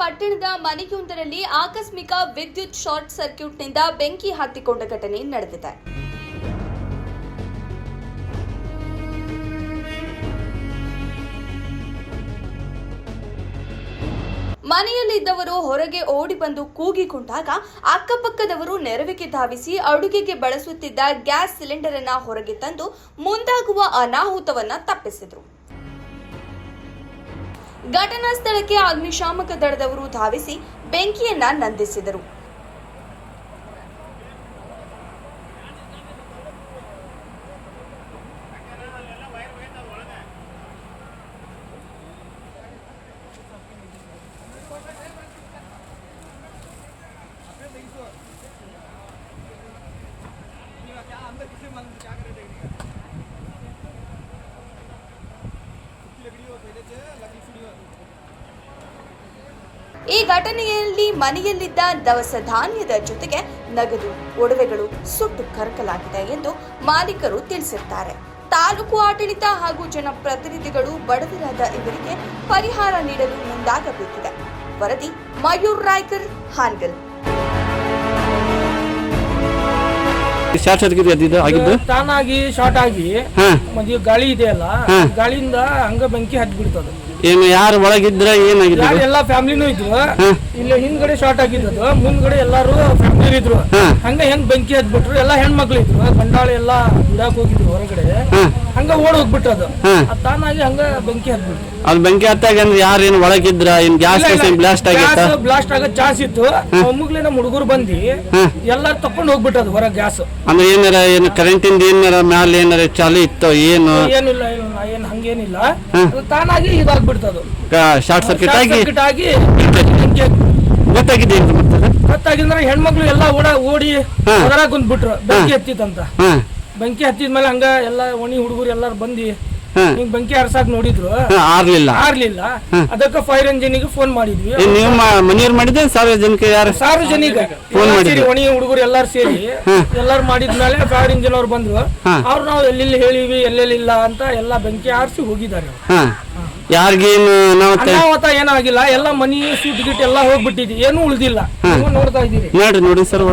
ಪಟ್ಟಣದ ಮನೆಯೊಂದರಲ್ಲಿ ಆಕಸ್ಮಿಕ ವಿದ್ಯುತ್ ಶಾರ್ಟ್ ಸರ್ಕ್ಯೂಟ್ನಿಂದ ಬೆಂಕಿ ಹತ್ತಿಕೊಂಡ ಘಟನೆ ನಡೆದಿದೆ. ಮನೆಯಲ್ಲಿದ್ದವರು ಹೊರಗೆ ಓಡಿ ಬಂದು ಕೂಗಿಕೊಂಡಾಗ ಅಕ್ಕಪಕ್ಕದವರು ನೆರವಿಗೆ ಧಾವಿಸಿ ಅಡುಗೆಗೆ ಬಳಸುತ್ತಿದ್ದ ಗ್ಯಾಸ್ ಸಿಲಿಂಡರ್ ಅನ್ನ ಹೊರಗೆ ತಂದು ಮುಂದಾಗುವ ಅನಾಹುತವನ್ನ ತಪ್ಪಿಸಿದ್ರು. ಘಟನಾ ಸ್ಥಳಕ್ಕೆ ಅಗ್ನಿಶಾಮಕ ದಳದವರು ಧಾವಿಸಿ ಬೆಂಕಿಯನ್ನ ನಂದಿಸಿದರು. ಈ ಘಟನೆಯಲ್ಲಿ ಮನೆಯಲ್ಲಿದ್ದ ದವಸ ಧಾನ್ಯದ ಜೊತೆಗೆ ನಗದು ಒಡವೆಗಳು ಸುಟ್ಟು ಕರಕಲಾಗಿದೆ ಎಂದು ಮಾಲೀಕರು ತಿಳಿಸಿದ್ದಾರೆ. ತಾಲೂಕು ಆಡಳಿತ ಹಾಗೂ ಜನಪ್ರತಿನಿಧಿಗಳು ಬಡವರಾದ ಇವರಿಗೆ ಪರಿಹಾರ ನೀಡಲು ಮುಂದಾಗಬೇಕಿದೆ. ವರದಿ ಮಯೂರ್ ರಾಯ್ಕರ್ ಹಾನ್ಗಲ್. ತಾನಾಗಿ ಶಾರ್ಟ್ ಆಗಿ ಗಾಳಿ ಇದೆಯಲ್ಲ. ಗಾಳಿಯಿಂದ ಹಂಗ ಬೆಂಕಿ ಹತ್ತಿ ಬಿಡ್ತದ ಏನು ಯಾರು ಒಳಗಿದ್ರೆ ಏನಾಗಿದೆ ಯಾರು ಎಲ್ಲಾ ಫ್ಯಾಮಿಲಿನೂ ಇದ್ರು. ಇಲ್ಲಿ ಹಿಂದ್ಗಡೆ ಶಾರ್ಟ್ ಆಗಿದ್ದದು ಮುಂದ್ಗಡೆ ಎಲ್ಲಾರು ಫ್ಯಾಮಿಲಿ ಇದ್ರು. ಹಂಗ ಹೆಂಗ್ ಬೆಂಕಿ ಹತ್ಬಿಟ್ರು ಎಲ್ಲಾ ಹೆಣ್ಮಕ್ಳು ಇದ್ರು. ಬಂಡಾಳಿ ಎಲ್ಲಾ ದುಡಾಕ್ ಹೋಗಿದ್ರು ಹೊರಗಡೆ. ಹಂಗ ಓಡ್ ಹೋಗ್ಬಿಟ್ರು ಅದು. ತಾನಾಗಿ ಹಂಗ ಬೆಂಕಿ ಹತ್ಬಿಟ್ರು. ಅದು ಬೆಂಕಿ ಹತ್ತಾಗ ಅಂದ್ರೆ ಯಾರು ಏನು ಒಳಗಿದ್ರ? ಏನ್ ಗ್ಯಾಸ್ ಬ್ಲಾಸ್ಟ್ ಆಗಿತ್ತ? ಬ್ಲಾಸ್ಟ್ ಆಗೋ ಚಾನ್ಸ್ ಇತ್ತು. ಮುಗ್ಲಿ ನಮ್ಮ ಹುಡುಗರು ಬಂದಿ. ಎಲ್ಲಾರು ತಕೊಂಡ್ ಹೋಗ್ಬಿಟ್ಟದ್ ಹೊರ ಗ್ಯಾಸ್ ಅಂದ್ರೆ ಏನಾರ ಏನು ಇಂದ ಏನಾರ ಮ್ಯಾಲ ಏನಾರ ಚಾಲು ಇತ್ತು ಏನು? ಏನಿಲ್ಲ ಏನ್ ಹಂಗೇನಿಲ್ಲ. ಅದು ತಾನಾಗಿ ಇದಾಗ್ಬಿಡ್ತದು. ಶಾರ್ಟ್ ಸರ್ಕ್ಯೂಟ್ ಆಗಿ ಸರ್ಕ್ಯೂಟ್ ಆಗಿ ಬೆಂಕಿ ಗೊತ್ತಾಗಿದೆ ಗೊತ್ತಾಗಿಂದ್ರೆ ಹೆಣ್ಮಕ್ಳು ಎಲ್ಲ ಓಡ ಓಡಿ. ಹೊರಗೆ ಕುಂದ್ಬಿಟ್ರು ಬೆಂಕಿ ಹತ್ತಿತ್ತಂತ. ಬೆಂಕಿ ಹತ್ತಿದ್ಮೇಲೆ ಹಂಗ ಎಲ್ಲ ಒಣಿ ಹುಡುಗರು ಎಲ್ಲಾರು ಬಂದಿ ಹಾ. ಹಿಂಗ್ ಬೆಂಕಿ ಹರ್ಸಾಕ್ ನೋಡಿದ್ರು? ಆರ್ಲಿಲ್ಲ. ಆರ್ಲಿಲ್ಲ. ಅದಕ್ಕೆ ಫೈರ್ ಇಂಜಿನಿಗೆ ಫೋನ್ ಮಾಡಿದ್ವಿ. ನೀವು ಮನೆಯವ್ರು ಮಾಡಿದ್ದೆ ಸಾರ್ವಜನಿಕ ಯಾರು? ಸಾರ್ವಜನಿಕ ಫೋನ್ ಮಾಡಿದ್ರು. ಸೇರಿ ಒಣಿ ಹುಡುಗರು ಎಲ್ಲಾರು ಸೇರಿ ಎಲ್ಲಾರು ಮಾಡಿದ್ಮೇಲೆ ಫೈರ್ ಇಂಜಿನ್ ಅವ್ರು ಬಂದ್ರು. ಅವ್ರು ನಾವು ಎಲ್ಲೆಲ್ಲಿ ಹೇಳಿವಿ ಎಲ್ಲೆಲ್ಲಿಲ್ಲ ಅಂತ ಎಲ್ಲ ಬೆಂಕಿ ಆರಿಸಿ ಹೋಗಿದ್ದಾರೆ. ಯಾರಿಗೇನು ನಾವು ಅನಾಹುತ ಏನಾಗಿಲ್ಲ. ಎಲ್ಲ ಮನಿ ಸೂಟ್ ಗಿಟ್ ಎಲ್ಲ ಹೋಗ್ಬಿಟ್ಟಿದ್ವಿ ಏನು ಉಳಿದಿಲ್ಲ. ನೀವು ನೋಡ್ತಾ ಇದ್ದೀರಿ. ನೋಡಿ ನೋಡಿ ಸರ್